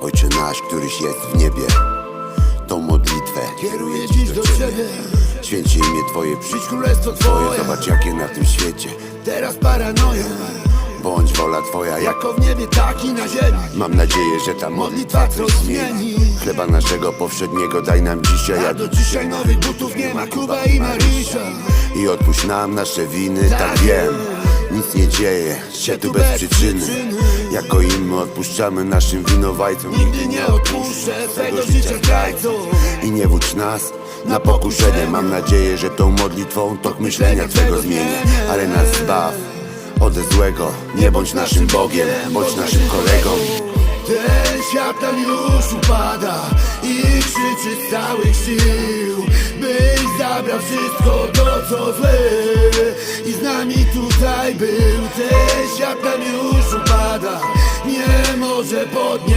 Ojcze nasz, któryś jest w niebie Tą modlitwę Kieruję dziś do Ciebie. Święci imię Twoje Przyjdź królestwo Twoje Zobacz jakie na tym świecie Teraz paranoja. Bądź wola Twoja jak Jako w niebie, tak i na ziemi. Mam nadzieję, że ta modlitwa coś zmieni. Chleba naszego powszedniego daj nam dzisiaj A do dzisiaj nowych butów nie ma. Kuba i Marysia. I odpuść nam nasze winy, tak wiem Nic nie dzieje się tu bez przyczyny. Jako im my odpuszczamy naszym winowajcom. Nigdy nie odpuszczę swego życia zdrajcom. I nie wódź nas na pokuszenie. Mam nadzieję, że tą modlitwą tok myślenia Twego zmienię. Ale nas zbaw ode złego. Nie bądź naszym Bogiem, bądź naszym kolegą. Ten świat nam już upada I krzyczy z całych sił Byś zabrał wszystko to co złe tutaj był Ten świat nam już upada Nie może podnieść